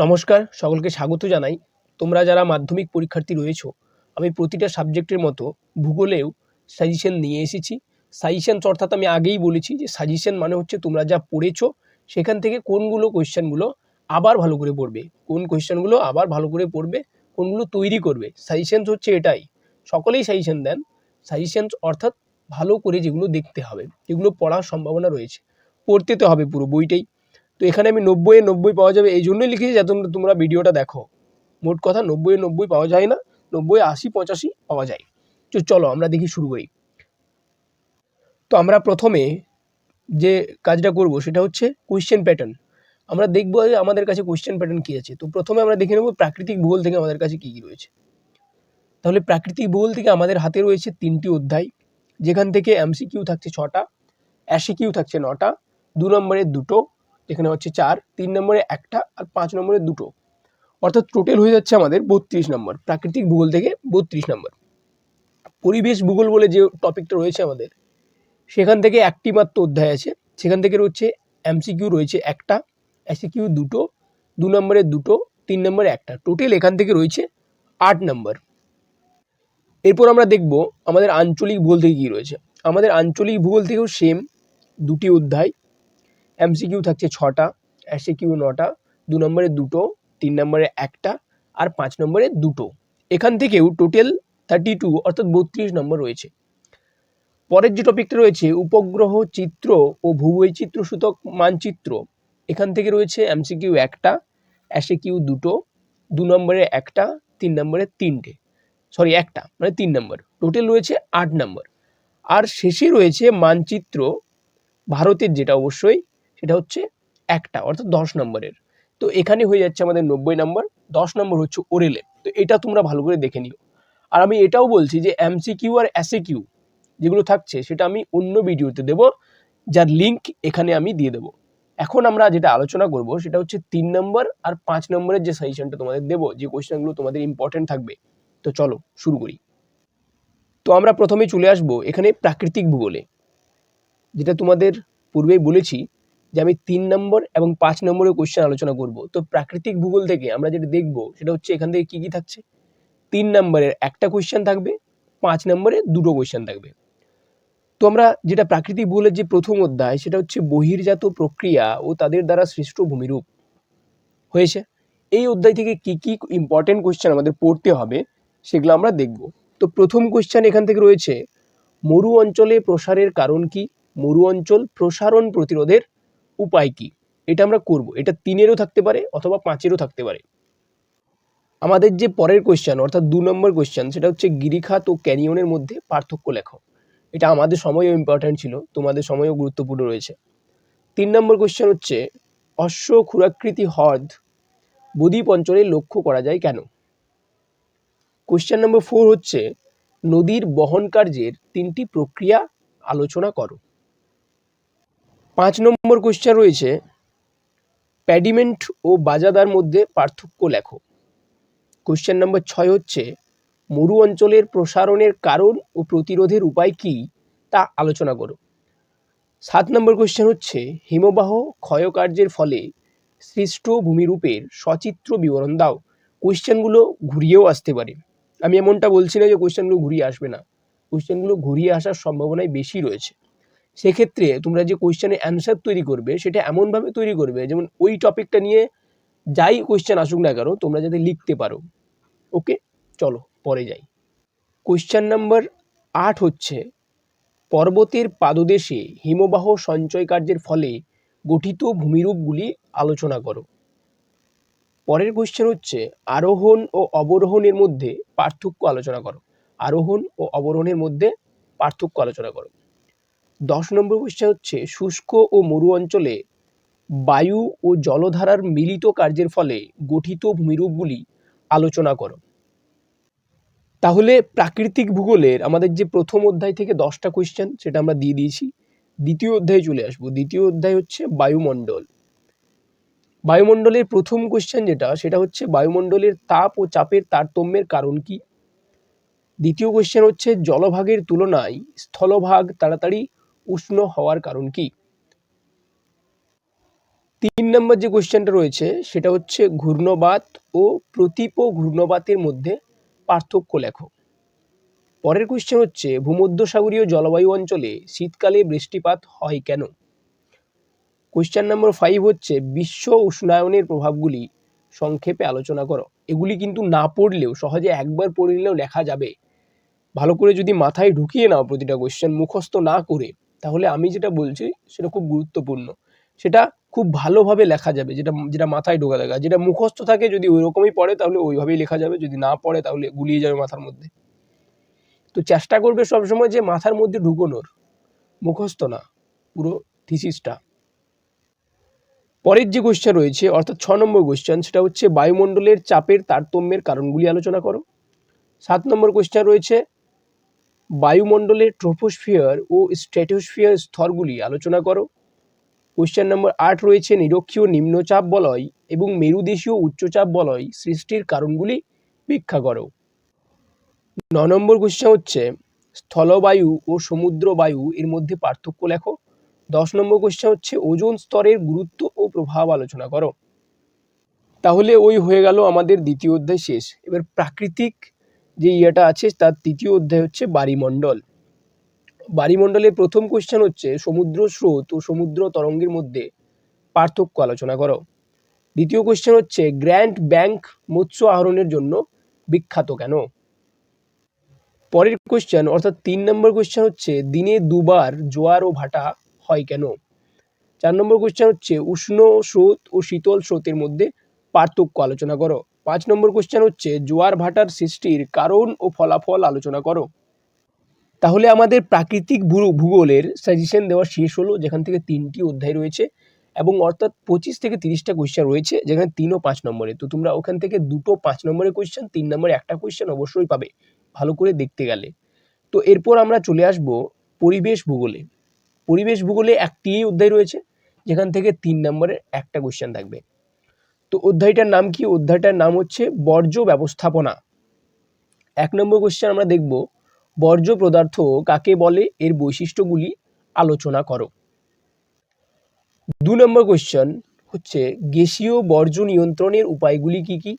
নমস্কার, সকলকে স্বাগত জানাই। তোমরা যারা মাধ্যমিক পরীক্ষার্থী রয়েছো, আমি প্রতিটা সাবজেক্টের মতো ভূগোলেও সাজেশন নিয়ে এসেছি। সাজেশনস অর্থাৎ আমি আগেই বলেছি যে সাজেশন মানে হচ্ছে তোমরা যা পড়েছো, সেখান থেকে কোনগুলো কোয়েশ্চেনগুলো আবার ভালো করে পড়বে, কোন কোয়েশ্চেনগুলো আবার ভালো করে পড়বে, কোনগুলো তৈরি করবে। সাজেশনস হচ্ছে এটাই, সকলেই সাজেশন দেন। সাজেশনস অর্থাৎ ভালো করে যেগুলো দেখতে হবে, যেগুলো পড়ার সম্ভাবনা রয়েছে, পড়তে তো হবে পুরো বইটাই। তো এখানে আমি নব্বইয়ে নব্বই পাওয়া যাবে, এই জন্যই লিখেছি যাতে তোমরা- ভিডিওটা দেখো। মোট কথা নব্বইয়ে নব্বই পাওয়া যায় না, নব্বই, আশি, পঁচাশি পাওয়া যায়। তো চলো আমরা দেখি শুরু করি। তো আমরা প্রথমে যে কাজটা করব সেটা হচ্ছে কোয়েশ্চেন প্যাটার্ন আমরা দেখব যে আমাদের কাছে কোয়েশ্চেন প্যাটার্ন কী আছে। তো প্রথমে আমরা দেখে নেব প্রাকৃতিক ভূগোল থেকে আমাদের কাছে কী কী রয়েছে। তাহলে প্রাকৃতিক ভূগোল থেকে আমাদের হাতে রয়েছে তিনটি অধ্যায়, যেখান থেকে এমসিকিউ থাকছে ছটা অ্যাসিকিউ থাকছে নটা, দু নম্বরের দুটো এখানে হচ্ছে চার, তিন নম্বরে একটা আর পাঁচ নম্বরে দুটো। অর্থাৎ টোটাল হয়ে যাচ্ছে আমাদের বত্রিশ নম্বর, প্রাকৃতিক ভূগোল থেকে বত্রিশ নম্বর। পরিবেশ ভূগোল বলে যে টপিকটা রয়েছে আমাদের, সেখান থেকে একটি মাত্র অধ্যায় আছে, সেখান থেকে রয়েছে এমসিকিউ রয়েছে একটা এসিকিউ দুটো, দু নম্বরে দুটো, তিন নম্বরে একটা। টোটাল এখান থেকে রয়েছে আট নম্বর। এরপর আমরা দেখব আমাদের আঞ্চলিক ভূগোল থেকে কী রয়েছে। আমাদের আঞ্চলিক ভূগোল থেকেও সেম দুটি অধ্যায় এমসিকিউ থাকছে ছটা এসিকিউ নটা, দু নম্বরে দুটো, তিন নম্বরে একটা আর পাঁচ নম্বরে দুটো। এখান থেকেও টোটাল থার্টি টু অর্থাৎ বত্রিশ নম্বর রয়েছে। পরের যে টপিকটা রয়েছে, উপগ্রহ চিত্র ও ভূবৈচিত্র সূচক মানচিত্র। এখান থেকে রয়েছে এমসিকিউ একটা অ্যাসিকিউ দুটো, দু নম্বরে একটা, তিন নম্বরে তিনটে। সরি একটা মানে তিন নম্বর। টোটাল রয়েছে আট নম্বর। আর শেষে রয়েছে মানচিত্র, ভারতের যেটা অবশ্যই সেটা হচ্ছে একটা, অর্থাৎ দশ নম্বরের। তো এখানে হয়ে যাচ্ছে আমাদের নব্বই নম্বর, দশ নম্বর হচ্ছে ওরেলে তো এটা তোমরা ভালো করে দেখে নিও। আর আমি এটাও বলছি যে এমসিকিউ আর এসে কিউ যেগুলো থাকছে, সেটা আমি অন্য ভিডিওতে দেব, যার লিংক এখানে আমি দিয়ে দেবো। এখন আমরা যেটা আলোচনা করব, সেটা হচ্ছে তিন নম্বর আর পাঁচ নম্বরের যে সাজেশনটা তোমাদের দেবো, যে কোয়েশ্চেনগুলো তোমাদের ইম্পর্টেন্ট থাকবে। তো চলো, শুরু করি। তো আমরা প্রথমে চলে আসব এখানে প্রাকৃতিক ভূগোলে। যেটা তোমাদের পূর্বেই বলেছি যে আমি তিন নম্বর এবং পাঁচ নম্বরের কোয়েশ্চেন আলোচনা করব। তো প্রাকৃতিক ভূগোল থেকে আমরা যেটা দেখব, সেটা হচ্ছে এখান থেকে কী কী থাকছে? তিন নম্বরের একটা কোয়েশ্চেন থাকবে, পাঁচ নম্বরে দুটো কোয়েশ্চেন থাকবে। তো আমরা যেটা প্রাকৃতিক ভূগোলের যে প্রথম অধ্যায়, সেটা হচ্ছে বহির্জাত প্রক্রিয়া ও তাদের দ্বারা সৃষ্ট ভূমিরূপ। হয়েছে? এই অধ্যায় থেকে কি কি ইম্পর্টেন্ট কোয়েশ্চেন আমাদের পড়তে হবে, সেগুলো আমরা দেখব। তো প্রথম কোয়েশ্চেন এখান থেকে রয়েছে, মরু অঞ্চলে প্রসারের কারণ কি? মরু অঞ্চল প্রসারণ প্রতিরোধের উপায় কি? এটা আমরা করব। এটা তিনেরও থাকতে পারে অথবা পাঁচেরও থাকতে পারে। আমাদের যে পরের কোয়েশ্চেন অর্থাৎ দু নম্বর কোয়েশ্চেন সেটা হচ্ছে গিরিখাত ও ক্যানিয়নের মধ্যে পার্থক্য লেখো। এটা আমাদের সময়ও ইম্পর্ট্যান্ট ছিল, তোমাদের সময়ও গুরুত্বপূর্ণ রয়েছে। তিন নম্বর কোয়েশ্চেন হচ্ছে, অশ্ব ক্ষুরাকৃতি হ্রদ বদ্বীপ অঞ্চলে লক্ষ্য করা যায় কেন? কোয়েশ্চেন নম্বর ফোর হচ্ছে, নদীর বহন কার্যের তিনটি প্রক্রিয়া আলোচনা করো। পাঁচ নম্বর কোয়েশ্চেন রয়েছে প্যাডিমেন্ট ও বাজাদার মধ্যে পার্থক্য লেখো। কোয়েশ্চেন নম্বর ছয় হচ্ছে, মরু অঞ্চলের প্রসারণের কারণ ও প্রতিরোধের উপায় কী তা আলোচনা করো। সাত নম্বর কোয়েশ্চেন হচ্ছে, হিমবাহ ক্ষয়কার্যের ফলে সৃষ্ট ভূমিরূপের সচিত্র বিবরণ দাও। কোয়েশ্চেনগুলো ঘুরিয়েও আসতে পারে। আমি এমনটা বলছি না যে কোয়েশ্চেনগুলো ঘুরিয়ে আসবে না। কোয়েশ্চেনগুলো ঘুরিয়ে আসার সম্ভাবনাই বেশি রয়েছে। সেক্ষেত্রে তোমরা যে কোয়েশ্চেনের অ্যান্সার তৈরি করবে, সেটা এমনভাবে তৈরি করবে, যেমন ওই টপিকটা নিয়ে যাই কোয়েশ্চেন আসুক না কেন, তোমরা যাতে লিখতে পারো। ওকে চলো, পরে যাই। কোয়েশ্চেন নাম্বার আট হচ্ছে, পর্বতের পাদদেশে হিমবাহ সঞ্চয় কার্যের ফলে গঠিত ভূমিরূপগুলি আলোচনা করো। পরের কোয়েশ্চেন হচ্ছে, আরোহণ ও অবরোহণের মধ্যে পার্থক্য আলোচনা করো। আরোহণ ও অবরোহণের মধ্যে পার্থক্য আলোচনা করো। দশ নম্বর কোয়েশ্চেন হচ্ছে, শুষ্ক ও মরু অঞ্চলে বায়ু ও জলধারার মিলিত কার্যের ফলে গঠিত ভূমিরূপগুলি আলোচনা করো। তাহলে প্রাকৃতিক ভূগোলের আমাদের যে প্রথম অধ্যায় থেকে দশটা কোয়েশ্চেন সেটা আমরা দিয়ে দিয়েছি। দ্বিতীয় অধ্যায়ে চলে আসব। দ্বিতীয় অধ্যায় হচ্ছে বায়ুমণ্ডল। বায়ুমণ্ডলের প্রথম কোয়েশ্চেন যেটা, সেটা হচ্ছে বায়ুমণ্ডলের তাপ ও চাপের তারতম্যের কারণ কি? দ্বিতীয় কোয়েশ্চেন হচ্ছে জলভাগের তুলনায় স্থলভাগ তাড়াতাড়ি উষ্ণ হওয়ার কারণ কি? তিন নম্বর যে কোশ্চেনটা রয়েছে, সেটা হচ্ছে ঘূর্ণবাত ও প্রতীপ ঘূর্ণবাতের মধ্যে পার্থক্য লেখো। পরের কোশ্চেন হচ্ছে, ভূমধ্যসাগরীয় জলবায়ু অঞ্চলে শীতকালে বৃষ্টিপাত হয় কেন? কোশ্চেন নম্বর ফাইভ হচ্ছে, বিশ্ব উষ্ণায়নের প্রভাবগুলি সংক্ষেপে আলোচনা করো। এগুলি কিন্তু না পড়লেও, সহজে একবার পড়ে নিলেও লেখা যাবে। ভালো করে যদি মাথায় ঢুকিয়ে নাও প্রতিটা কোশ্চেন, মুখস্থ না করে তাহলে আমি যেটা বলছি সেটা খুব গুরুত্বপূর্ণ। সেটা খুব ভালোভাবে লেখা যাবে, যেটা যেটা মাথায় ঢোকা দেখা যেটা মুখস্থ থাকে যদি ওই রকমই পড়ে তাহলে ওইভাবেই লেখা যাবে, যদি না পড়ে তাহলে গুলিয়ে যাবে মাথার মধ্যে। তো চেষ্টা করবে সবসময় যে মাথার মধ্যে ঢুকোনোর, মুখস্থ না, পুরো থিসিসটা। পরের যে কোশ্চেন রয়েছে, অর্থাৎ ছ নম্বর কোশ্চেন সেটা হচ্ছে বায়ুমণ্ডলের চাপের তারতম্যের কারণগুলি আলোচনা করো। সাত নম্বর কোশ্চেন রয়েছে বায়ুমণ্ডলের ট্রোপোস্ফিয়ার ও স্ট্র্যাটোস্ফিয়ার স্তরগুলি আলোচনা করো। কোশ্চেন নম্বর আট রয়েছে, নিরক্ষীয় নিম্নচাপ বলয় এবং মেরুদেশীয় উচ্চচাপ বলয় সৃষ্টির কারণগুলি ব্যাখ্যা করো। ন নম্বর কোশ্চেন হচ্ছে, স্থলবায়ু ও সমুদ্র বায়ু এর মধ্যে পার্থক্য লেখো। দশ নম্বর কোশ্চেন হচ্ছে, ওজোন স্তরের গুরুত্ব ও প্রভাব আলোচনা করো। তাহলে ওই হয়ে গেল আমাদের দ্বিতীয় অধ্যায় শেষ। এবার প্রাকৃতিক যে ইয়েটা আছে, তার তৃতীয় অধ্যায় হচ্ছে বাড়িমণ্ডল বাড়িমণ্ডলের প্রথম কোশ্চেন হচ্ছে, সমুদ্র স্রোত ও সমুদ্র তরঙ্গের মধ্যে পার্থক্য আলোচনা করো। দ্বিতীয় কোশ্চেন হচ্ছে, গ্র্যান্ড ব্যাংক মৎস্য আহরণের জন্য বিখ্যাত কেন? পরের কোশ্চেন অর্থাৎ তিন নম্বর কোশ্চেন হচ্ছে, দিনে দুবার জোয়ার ও ভাটা হয় কেন? চার নম্বর কোশ্চেন হচ্ছে, উষ্ণ স্রোত ও শীতল স্রোতের মধ্যে পার্থক্য আলোচনা করো। পাঁচ নম্বর কোশ্চেন হচ্ছে, জোয়ার ভাটার সৃষ্টির কারণ ও ফলাফল আলোচনা করো। তাহলে আমাদের প্রাকৃতিক ভূগোলের সাজেশন দেওয়া শেষ হলো, যেখান থেকে তিনটি অধ্যায় রয়েছে এবং অর্থাৎ পঁচিশ থেকে তিরিশটা কোয়েশ্চেন রয়েছে, যেখানে তিন ও পাঁচ নম্বরে। তো তোমরা ওখান থেকে দুটো পাঁচ নম্বরের কোয়েশ্চেন তিন নম্বরে একটা কোয়েশ্চেন অবশ্যই পাবে, ভালো করে দেখতে গেলে। তো এরপর আমরা চলে আসব পরিবেশ ভূগোলে। পরিবেশ ভূগোলে একটি অধ্যায় রয়েছে, যেখান থেকে তিন নম্বরের একটা কোয়েশ্চেন থাকবে। তো অধ্যায়টার নাম কি? অধ্যায়টার নাম হচ্ছে বর্জ্য ব্যবস্থাপনা। এক নম্বর কোয়েশ্চেন আমরা দেখব, বর্জ্য পদার্থ কাকে বলে? এর বৈশিষ্ট্যগুলি আলোচনা করো। দু নম্বর কোশ্চেন হচ্ছে, গ্যাসীয় বর্জ্য নিয়ন্ত্রণের উপায়গুলি কি কি?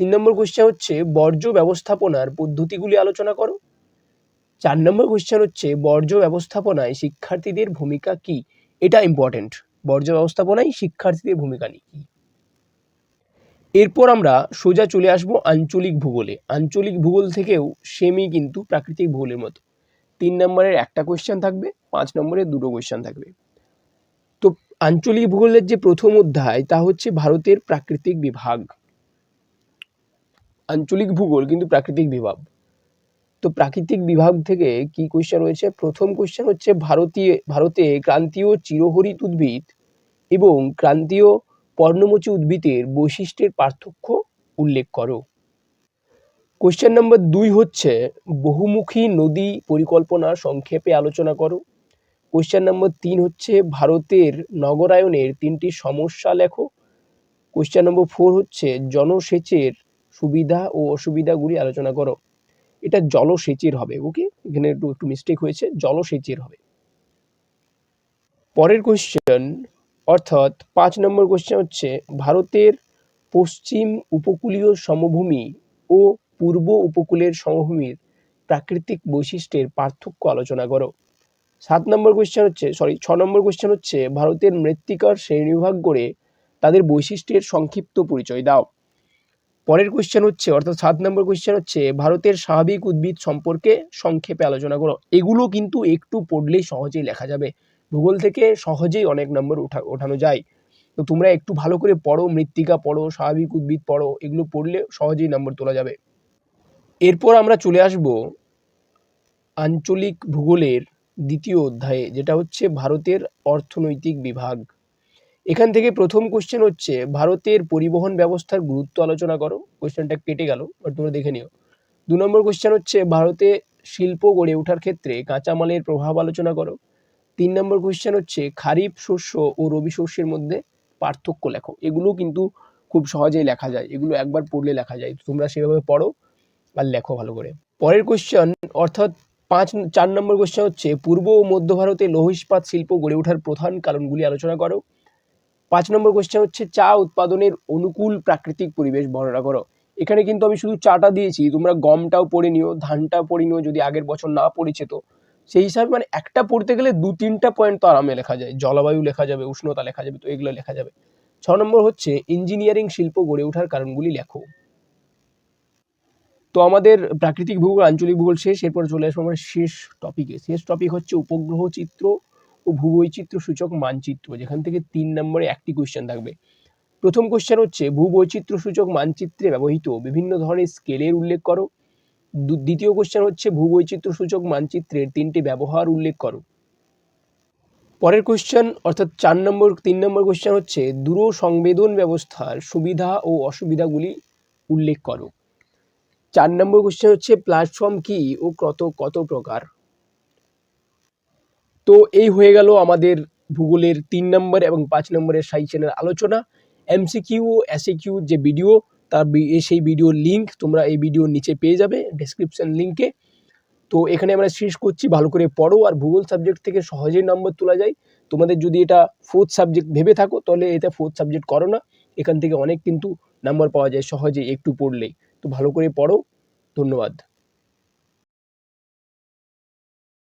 তিন নম্বর কোয়েশ্চেন হচ্ছে, বর্জ্য ব্যবস্থাপনার পদ্ধতিগুলি আলোচনা করো। চার নম্বর কোয়েশ্চেন হচ্ছে, বর্জ্য ব্যবস্থাপনায় শিক্ষার্থীদের ভূমিকা কি? এটা ইম্পর্টেন্ট বর্জ্য ব্যবস্থাপনায় শিক্ষার্থীদের ভূমিকা কি? এরপর আমরা সোজা চলে আসব আঞ্চলিক ভূগোলে। আঞ্চলিক ভূগোল থেকেও সেমই কিন্তু প্রাকৃতিক ভূগোলের মতো। তিন নম্বরের একটা কোয়েশ্চেন থাকবে, পাঁচ নম্বরের দুটো কোয়েশ্চেন থাকবে। তো আঞ্চলিক ভূগোলের যে প্রথম অধ্যায়, তা হচ্ছে ভারতের প্রাকৃতিক বিভাগ। আঞ্চলিক ভূগোল কিন্তু প্রাকৃতিক বিভাগ। তো প্রাকৃতিক বিভাগ থেকে কি কোয়েশ্চেন রয়েছে? প্রথম কোয়েশ্চেন হচ্ছে ভারতীয়, ভারতে ক্রান্তীয় চিরহরিত উদ্ভিদ এবং ক্রান্তীয় পর্ণমোচী উদ্ভিদের বৈশিষ্ট্যের পার্থক্য উল্লেখ করো। কোশ্চেন নম্বর দুই হচ্ছে, বহুমুখী নদী পরিকল্পনা সংক্ষেপে আলোচনা করো। কোশ্চেন নম্বর তিন হচ্ছে, ভারতের নগরায়নের তিনটি সমস্যা লেখো। কোশ্চেন নম্বর ফোর হচ্ছে জনসেচের সুবিধা ও অসুবিধাগুলি আলোচনা করো। এটা জলসেচের হবে, ওকে? এখানে একটু একটু মিস্টেক হয়েছে, জলসেচের হবে। পরের কোশ্চেন অর্থাৎ পাঁচ নম্বর কোশ্চেন হচ্ছে, ভারতের পশ্চিম উপকূলীয় সমভূমি ও পূর্ব উপকূলের সমভূমির প্রাকৃতিক বৈশিষ্ট্যের পার্থক্য আলোচনা করো। সাত নম্বর কোশ্চেন হচ্ছে সরি ছ নম্বর কোশ্চেন হচ্ছে, ভারতের মৃত্তিকার শ্রেণীবিভাগ করে তাদের বৈশিষ্ট্যের সংক্ষিপ্ত পরিচয় দাও। পরের কোশ্চেন হচ্ছে, অর্থাৎ সাত নম্বর কোশ্চেন হচ্ছে, ভারতের স্বাভাবিক উদ্ভিদ সম্পর্কে সংক্ষেপে আলোচনা করো। এগুলো কিন্তু একটু পড়লেই সহজেই লেখা যাবে। ভূগোল থেকে সহজেই অনেক নম্বর ওঠা ওঠানো যায়। তো তোমরা একটু ভালো করে পড়ো, মৃত্তিকা পড়ো, স্বাভাবিক উদ্ভিদ পড়ো, এগুলো পড়লে সহজেই নম্বর তোলা যাবে। এরপর আমরা চলে আসব আঞ্চলিক ভূগোলের দ্বিতীয় অধ্যায়ে, যেটা হচ্ছে ভারতের অর্থনৈতিক বিভাগ। এখান থেকে প্রথম কোশ্চেন হচ্ছে, ভারতের পরিবহন ব্যবস্থার গুরুত্ব আলোচনা করো। কোশ্চেনটা কেটে গেল বাট তোমরা দেখে নিও। দু নম্বর কোশ্চেন হচ্ছে, ভারতে শিল্প গড়ে ওঠার ক্ষেত্রে কাঁচামালের প্রভাব আলোচনা করো। তিন নম্বর কোয়েশ্চেন হচ্ছে, খারিফ শস্য ও রবি শস্যের মধ্যে পার্থক্য লেখো। এগুলো কিন্তু খুব সহজেই লেখা যায়। এগুলো একবার পড়লে লেখা যায়। তোমরা সেভাবে পড়ো আর লেখো ভালো করে। পরের কোশ্চেন অর্থাৎ পাঁচ, চার নম্বর কোশ্চেন হচ্ছে, পূর্ব ও মধ্য ভারতে লৌহ ইস্পাত শিল্প গড়ে ওঠার প্রধান কারণগুলি আলোচনা করো। পাঁচ নম্বর কোশ্চেন হচ্ছে, চা উৎপাদনের অনুকূল প্রাকৃতিক পরিবেশ বর্ণনা করো। এখানে কিন্তু আমি শুধু চাটা দিয়েছি। তোমরা গমটাও পড়ে নিও, ধানটাও পড়ে নিও যদি আগের বছর না পড়েছে তো। সেই হিসাবে মানে একটা পড়তে গেলে দু, তিনটা পয়েন্ট তো আরামে লেখা যায়। জলবায়ু লেখা যাবে, উষ্ণতা লেখা যাবে, তো এগুলো লেখা যাবে। ছ নম্বর হচ্ছে ইঞ্জিনিয়ারিং শিল্প গড়ে ওঠার কারণগুলি লেখো। তো আমাদের প্রাকৃতিক ভূগোল, আঞ্চলিক ভূগোল শেষ, এরপর চলে আসব আমরা শেষ টপিকে শেষ টপিক হচ্ছে উপগ্রহ চিত্র ও ভূবৈচিত্র্য সূচক মানচিত্র, যেখান থেকে তিন নম্বরে একটি কোয়েশ্চেন থাকবে। প্রথম কোয়েশ্চেন হচ্ছে, ভূবৈচিত্র্য সূচক মানচিত্রে ব্যবহৃত বিভিন্ন ধরনের স্কেলের উল্লেখ করো। দ্বিতীয় কোশ্চেন হচ্ছে ভূবৈচিত্র্য সূচক মানচিত্রের তিনটি ব্যবহার উল্লেখ করো। পরের কোয়েশ্চেন অর্থাৎ চার নম্বর, তিন নম্বর কোয়েশ্চেন হচ্ছে দূর সংবেদন ব্যবস্থার সুবিধা ও অসুবিধাগুলি উল্লেখ করো। চার নম্বর কোশ্চেন হচ্ছে প্ল্যাটফর্ম কি ও কত কত প্রকার? তো এই হয়ে গেল আমাদের ভূগোলের তিন নম্বর এবং পাঁচ নম্বরের সাইচেনের আলোচনা। এমসিকিউ ও এসিকিউ যে ভিডিও তার সেই ভিডিওর লিঙ্ক তোমরা এই ভিডিওর নিচে পেয়ে যাবে ডেসক্রিপশন লিঙ্কে তো এখানে আমরা শেষ করছি, ভালো করে পড়ো আর ভূগোল সাবজেক্ট থেকে সহজেই নম্বর তোলা যায়। তোমাদের যদি এটা ফোর্থ সাবজেক্ট ভেবে থাকো, তাহলে এটা ফোর্থ সাবজেক্ট করো না। এখান থেকে অনেক কিন্তু নাম্বার পাওয়া যায় সহজে একটু পড়লেই। তো ভালো করে পড়ো। ধন্যবাদ।